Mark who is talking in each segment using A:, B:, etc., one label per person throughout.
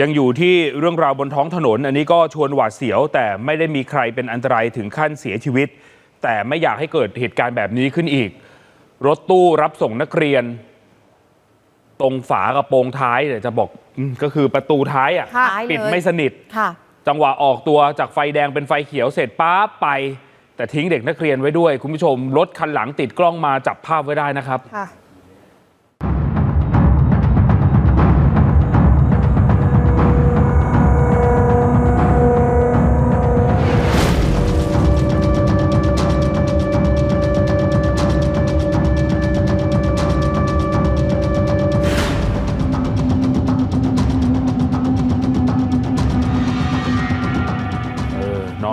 A: ยังอยู่ที่เรื่องราวบนท้องถนน อันนี้ก็ชวนหวาดเสียว แต่ไม่ได้มีใครเป็นอันตรายถึงขั้นเสียชีวิต แต่ไม่อยากให้เกิดเหตุการณ์แบบนี้ขึ้นอีก รถตู้รับส่งนักเรียน ตรงฝากระโปรงท้ายเนี่ยจะบอกอืมก็คือประตูท้ายอะ
B: ค่ะ
A: ปิดไม่สนิท
B: ค่ะ
A: จังหวะออกตัวจากไฟแดงเป็นไฟเขียวเสร็จป๊าบไป แต่ทิ้งเด็กนักเรียนไว้ด้วย คุณผู้ชมรถคันหลังติดกล้องมาจับภาพไว้ได้นะครับ
B: ค่ะ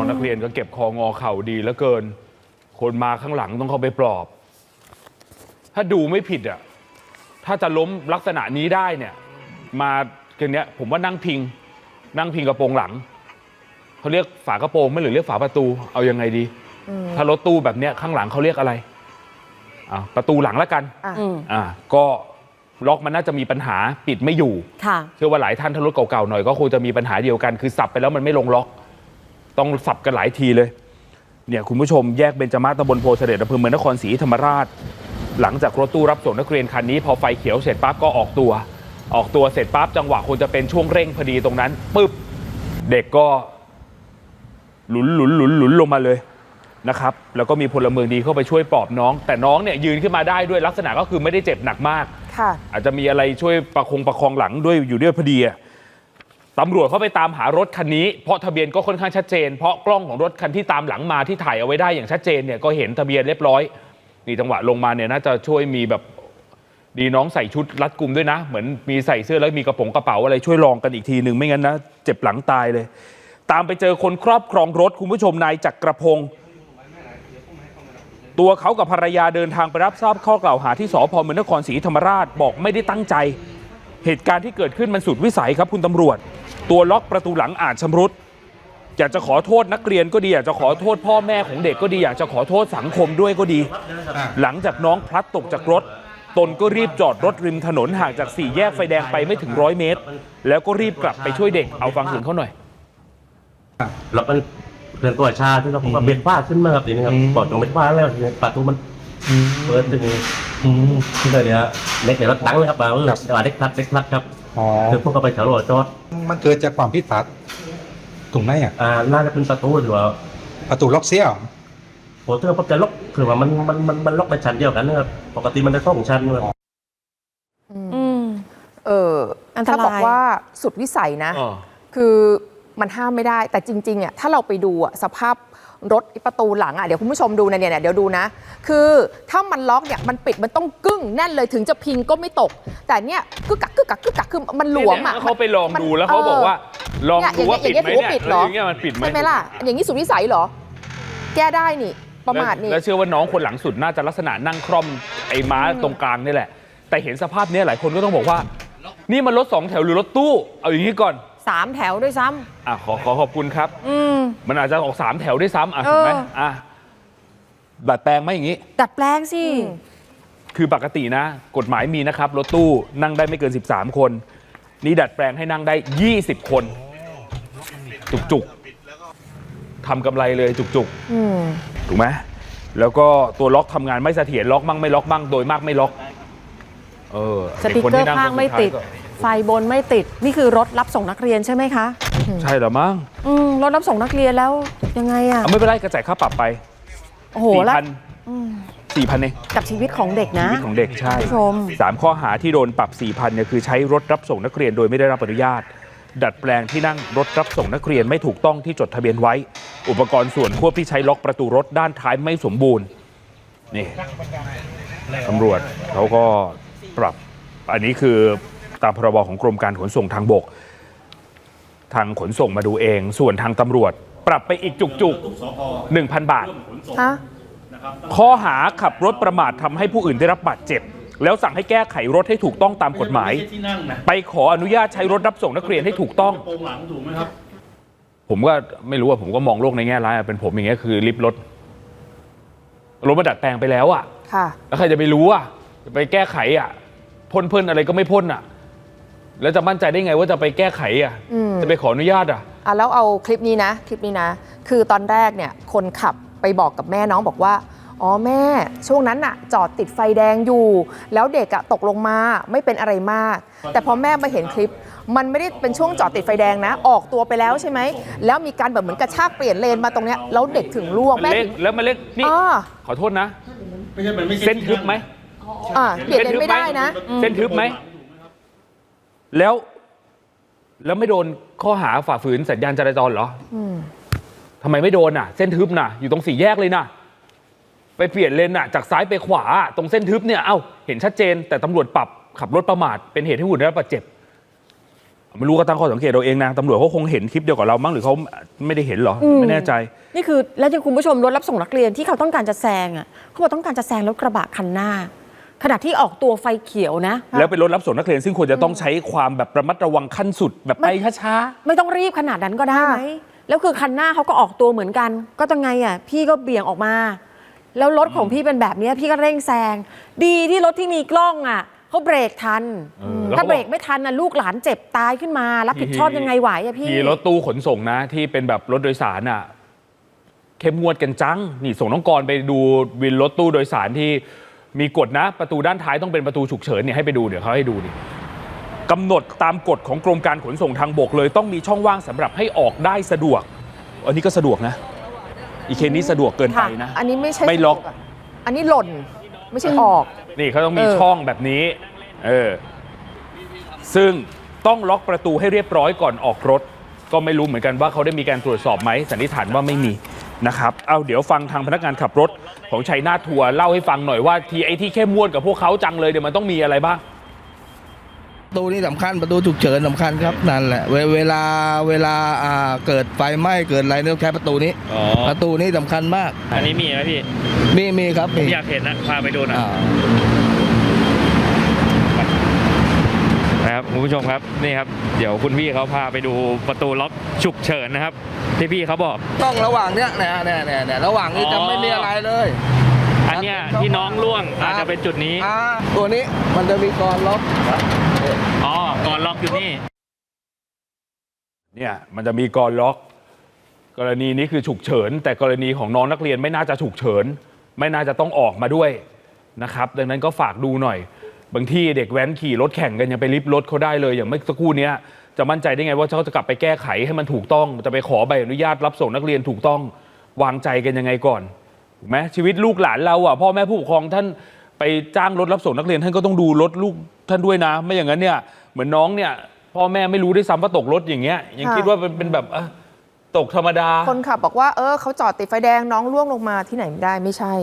A: น้องนักเรียนก็เก็บคองอเข่าดีเหลือเกิน คนมาข้างหลังต้องเข้าไปปลอบ ถ้าดูไม่ผิดอะถ้าจะล้มลักษณะนี้ได้เนี่ย มาเกันเนี้ย ผมว่านั่งพิง นั่งพิงกระโปรงหลังเขาเรียกฝากระโปรงไม่หรือเรียกฝาประตูเอายังไงดี ถ้ารถตู้แบบเนี้ยข้างหลังเขาเรียกอะไรอ่าประตูหลังแล้วกัน
B: อะ
C: อืม
A: อ่าก็ล็อกมันน่าจะมีปัญหาปิดไม่อยู่
C: ค่ะ
A: เชื่อว่าหลายท่านถ้ารถเก่าๆหน่อยก็คงจะมีปัญหาเดียวกัน คือสับไปแล้วมันไม่ลงล็อก ต้องสับกันหลายทีเลยเนี่ยคุณผู้ชมแยกเบญจมาศตำบลโพธิ์เสด็จอำเภอเมืองนครศรีธรรมราช หลังจากรถตู้รับส่งนักเรียนคันนี้ พอไฟเขียวเสร็จปั๊บก็ออกตัว ออกตัวเสร็จปั๊บจังหวะคงจะเป็นช่วงเร่งพอดีตรงนั้นปึ๊บเด็กก็หลุนหลุนหลุนหลุนลงมาเลยนะครับแล้วก็มีพลเมืองดีเข้าไปช่วยปลอบน้อง แต่น้องเนี่ยยืนขึ้นมาได้ด้วยลักษณะก็คือไม่ได้เจ็บหนักมาก
B: ค่ะ
A: อาจจะมีอะไรช่วยประคองประคองหลังด้วยอยู่ด้วยพอดีอะ ตำรวจเข้าไปตามหารถคันนี้ เพราะทะเบียนก็ค่อนข้างชัดเจน เพราะกล้องของรถคันที่ตามหลังมาที่ถ่ายเอาไว้ได้อย่างชัดเจนเนี่ยก็เห็นทะเบียนเรียบร้อย นี่จังหวะลงมาเนี่ยน่าจะช่วยมีแบบดีน้องใส่ชุดรัดกุมด้วยนะ เหมือนมีใส่เสื้อแล้วมีกระโป๋องกระเป๋าอะไรช่วยลองกันอีกทีหนึ่งไม่งั้นนะเจ็บหลังตายเลย ตามไปเจอคนครอบครองรถคุณผู้ชมนายจักรพงศ์ตัวเขากับภรรยาเดินทางไปรับทราบข้อกล่าวหาที่สพเมืองนครศรีธรรมราชบอกไม่ได้ตั้งใจ เหตุการณ์ที่เกิดขึ้นมันสุดวิสัยครับคุณตำรวจ ตัวล็อกประตูหลังอาจชำรุดอยากจะขอโทษนักเรียนก็ดีอยากจะขอโทษพ่อแม่ของเด็กก็ดีอยากจะขอโทษสังคมด้วยก็ดี หลังจากน้องพลัดตกจากรถ ตนก็รีบจอดรถริมถนนห่างจากสี่แยกไฟแดงไปไม่ถึงร้อยเมตร แล้วก็รีบกลับไปช่วยเด็กเอาฟังเสียงเขาหน่อย
D: แล้วมันเดินตัวชาที่เราผมก็เบ็ดฟ้าขึ้นมาครับทีนี้ครับปอดตรงเบ็ดฟ้าแล้วทีนี้ประตูมัน เปิดถึงที่เลยเนี่ยเล็กเนี่ยรถตั้งเลยครับมาเออจังหวะเล็กพลัดเล็กพลัดครับ
E: อ๋อ
D: คือพวกก็ไปแถวรถจอด
E: มันเกิดจากความผิดพลาดตรงไหนอะ
D: อ่าน่าจะเป็นประตูหรือว่า
E: ประตูล็อกเสียเหรอ
D: โหเธอพบจะล็อกคือว่ามันมันมันมันล็อกไปชั้นเดียวกันนะครับปกติมันจะต้องชั้นนะครับ
C: อืม
B: เอออน
C: ตราย
B: ถ้าบอกว่าสุดวิสัยนะ
A: อ๋อ
B: คือ มันห้ามไม่ได้ แต่จริงๆอะถ้าเราไปดูอะสภาพรถประตูหลังอะเดี๋ยวคุณผู้ชมดูนะเนี่ยเนี่ยเดี๋ยวดูนะ คือถ้ามันล็อกเนี่ยมันปิดมันต้องกึ้งแน่นเลยถึงจะพิงก็ไม่ตก แต่เนี่ยกึกกักกึกกักกึกกักคือมันหลวมอะ
A: เนี่ยเขาไปลอง
B: มัน
A: ดูแล้วเขาบอกว่าลอง
B: เนี่ย
A: ดูว่า
B: อย่
A: ปิ
B: ง
A: ด
B: เงี้ย
A: ไหม
B: อย่างเงี้ยถือว่าปิดเหรอ
A: เนี่ยอย่างเงี้ยมันปิดไหม
B: ใช่ไหมล่ะอย่างนี้สุดวิสัยเหรอ แก้ได้นี่ประมาทนี่
A: แล้วเชื่อว่าน้องคนหลังสุดน่าจะลักษณะนั่งคร่อมไอ้ม้าตรงกลางนี่แหละ แต่เห็นสภาพเนี้ยหลายคนก็ต้องบอกว่า นี่มันรถสองแถวหรือรถตู้ เอาอย่างนี้ก่อน
C: สามแถวด้วยซ้
A: อะขอขอขอบคุณครับำ
C: อืม
A: มันอาจจะออกสามแถวด้วยซ้ำอะถูกไหม
C: เอออ่
A: อะดัดแปลงไหมอย่างนี้
C: ดัดแปลงสิ
B: อืม
A: คือปกตินะ กฎหมายมีนะครับรถตู้นั่งได้ไม่เกิน 13 คน นี่ดัดแปลงให้นั่งได้ 20 คน จุกๆทำกำไรเลยจุกๆ
B: อืม
A: ถูกไหมแล้วก็ตัวล็อกทำงานไม่เสถียรล็อกมั่งไม่ล็อกมั่งโดยมากไม่ล็อก เออ
C: สติกเกอร์ข้างไม่ติด
A: เด็กคนที่นั่งคนสุดท้าย
C: ไฟบนไม่ติดนี่คือรถรับส่งนักเรียนใช่ไหมคะ
A: ก็ใช่เหรอมั้ง
C: อืมรถรับส่งนักเรียนแล้วยังไงอะ
A: เอาไม่เป็นไรกระจ่ายค่าปรับไป
C: โอ้โห
A: สี่
C: แล้ว
A: พันสี่พันเอง
C: กับชีวิตของเด็ก
A: ชี
C: นะ
A: วิตของเด็กใช่
C: คุณผู้ชม
A: สามข้อหาที่โดนปรับสี่พันเนี่ยคือใช้รถรับส่งนักเรียนโดยไม่ได้รับอนุญาต ดัดแปลงที่นั่งรถรับส่งนักเรียนไม่ถูกต้องที่จดทะเบียนไว้ อุปกรณ์ส่วนควบที่ใช้ล็อกประตูรถด้านท้ายไม่สมบูรณ์นี่ตำรวจเขาก็ปรับ อันนี้คือ ตามพรบของกรมการขนส่งทางบก ทางขนส่งมาดูเอง ส่วนทางตำรวจ ปรับไปอีกจุกๆ1,000 บาท
B: ฮะ
A: ข้อหาขับรถประมาททำให้ผู้อื่นได้รับบาดเจ็บ แล้วสั่งให้แก้ไขรถให้ถูกต้องตามกฎหมาย
D: ที่นั่งนะ
A: ไปขออนุญาตใช้รถรับส่งนักเรียนให้ถูกต้อง
D: โปรงหลังถูกไหมครับ
A: ผมก็ไม่รู้ว่าผมก็มองโลกในแง่ร้ายอะเป็นผมอย่างเงี้ยคือลิฟต์รถรถมาดัดแปลงไปแล้วอะ
B: ค่ะ
A: แล้วใครจะไปรู้อะจะไปแก้ไขอะพ่นเพิ่นอะไรก็ไม่พ่นอะ แล้วจะมั่นใจได้ไงว่าจะไปแก้ไขอะ
B: อืม
A: จะไปขออนุญาตอะ
B: อะแล้วเอาคลิปนี้นะ คลิปนี้นะ คือตอนแรกเนี่ยคนขับไปบอกกับแม่น้องบอกว่าอ๋อแม่ช่วงนั้นน่ะ จอดติดไฟแดงอยู่ แล้วเด็กอะตกลงมาไม่เป็นอะไรมาก แต่พอแม่มาเห็นคลิป มันไม่ได้เป็นช่วงจอดติดไฟแดงนะ ออกตัวไปแล้วใช่ไหม แล้วมีการแบบเหมือนกระชากเปลี่ยนเลนมาตรงเนี้ยแล้วเด็กถึงล่วง
A: มัน
B: แม่
A: เล็ก
B: ถึง
A: แล้วมันเล็กนี่
B: อ่า
A: ขอโทษนะเส้นทึบไหม
B: อ่าเปลี่ยนเลนไม่ได้นะ
A: เส้นทึบไหม แล้ว แล้วไม่โดนข้อหาฝ่าฝืนสัญญาณจราจรเหรอ
B: อืม
A: ทำไมไม่โดนอะ เส้นทึบน่ะ อยู่ตรงสี่แยกเลยน่ะ ไปเปลี่ยนเลนน่ะ จากซ้ายไปขวา ตรงเส้นทึบเนี่ย เอ้า เห็นชัดเจน แต่ตำรวจปรับขับรถประมาท เป็นเหตุให้ผู้อื่นได้รับบาดเจ็บไม่รู้ก็ตั้งข้อสังเกตเราเองนะตำรวจเขาคงเห็นคลิปเดียวกับเรามั้งหรือเขาไม่ได้เห็นเหรอ
C: อืม
A: ไม่แน่ใจ
C: นี่คือแล้วยังคุณผู้ชมรถรับส่งนักเรียนที่เขาต้องการจะแซงอะเขาบอกต้องการจะแซงรถกระบะคันหน้า ขณะที่ออกตัวไฟเขียวนะ
A: แล้วเป็นรถรับส่งนักเรียนซึ่งควรจะต้องใช้ความแบบระมัดระวังขั้นสุดแบบไปช้า
C: ไม่ต้องรีบขนาดนั้นก็ได้ไหมแล้วคือคันหน้าเขาก็ออกตัวเหมือนกัน ก็จะไงอะ พี่ก็เบี่ยงออกมา แล้วรถของพี่เป็นแบบเนี้ยพี่ก็เร่งแซง ดีที่รถที่มีกล้องอะเขาเบรกทัน
A: เออแล้ว
C: ถ้า
A: เขาบอก
C: เบรกไม่ทันน่ะลูกหลานเจ็บตายขึ้นมา รับผิดชอบยังไงไหวอะพี่
A: ขี่รถตู้ขนส่งนะ ที่เป็นแบบรถโดยสารอะเข้มงวดกันจัง นี่ส่งน้องกรไปดูวินรถตู้โดยสารที่ มีกฎนะ ประตูด้านท้ายต้องเป็นประตูฉุกเฉินเนี่ยให้ไปดูเดี๋ยวเขาให้ดูดิกำหนดตามกฎของกรมการขนส่งทางบกเลย ต้องมีช่องว่างสำหรับให้ออกได้สะดวก อันนี้ก็สะดวกนะ อีเคสนี้สะดวกเกินไปนะ
B: อันนี้ไม่ใช่
A: ไม่ล็อก
B: สะดวะอันนี้หล่นไม่ใช่ออก
A: นี่เขาต้องมี
B: เออ
A: ช่องแบบนี้ เออ ซึ่งต้องล็อกประตูให้เรียบร้อยก่อนออกรถ ก็ไม่รู้เหมือนกันว่าเขาได้มีการตรวจสอบไหมสันนิษฐานว่าไม่มีนะครับ เอาเดี๋ยวฟังทางพนักงานขับรถ ของชัยนาททัวร์เล่าให้ฟังหน่อยว่าทีไอที่เข้มงวดกับพวกเขาจังเลยเดี๋ยวมันต้องมีอะไรบ้าง
F: ประตูนี่สำคัญประตูฉุกเฉินสำคัญครับนั่นแหละเวเวลาเวลาอ่าเกิดไฟไหม้เกิดอะไรเนี่ยต้องใช้ประตูนี้
G: อ๋อ
F: ประตูนี้สำคัญมาก
G: อันนี้มีไหมพี่
F: มีมีครับมี
G: อยากเห็นนะพาไปดูหน่อย
F: อ่า
G: นะ ครับคุณผู้ชมครับนี่ครับเดี๋ยวคุณพี่เขาพาไปดูประตูล็อกฉุกเฉินนะครับ ที่พี่เขาบอก
F: ต้องระหว่างเนี้ยเนี่ยเนี่ยเนี่ยเนี่ยระหว่างนี้
G: อ๋อ
F: จะไม่มีอะไรเลย
G: อันเนี้ยที่น้องล่วงอาจจะเป็นจุดนี้
F: อ่าตัวนี้มันจะมีกรอนล็อก
G: อ๋อก่อนล็อกอยู่นี่
A: เนี่ยมันจะมีกรอนล็อก กรณีนี้คือฉุกเฉิน แต่กรณีของน้องนักเรียนไม่น่าจะฉุกเฉิน ไม่น่าจะต้องออกมาด้วยนะครับ ดังนั้นก็ฝากดูหน่อย บางที่เด็กแว้นขี่รถแข่งกันยังไปริบรถเขาได้เลยอย่างเมื่อสักครู่เนี้ยจะมั่นใจได้ไงว่าเขาจะกลับไปแก้ไขให้มันถูกต้องจะไปขอใบอนุญาตรับส่งนักเรียนถูกต้องวางใจกันยังไงก่อนถูกไหมชีวิตลูกหลานเราอะพ่อแม่ผู้ปกครองท่านไปจ้างรถรับส่งนักเรียนท่านก็ต้องดูรถลูกท่านด้วยนะ ไม่อย่างนั้นเนี่ยเหมือนน้องเนี่ยพ่อแม่ไม่รู้ด้วยซ้ำว่าตกรถอย่างเงี้ยยัง
B: ค่ะ
A: คิดว่าเป็นเป็นแบบเอ้อตกธรรมดา
B: คนขับบอกว่าเออเขาจอดติดไฟแดงน้องล่วงลงมาที่ไหนไม่ได้ไม่ใช่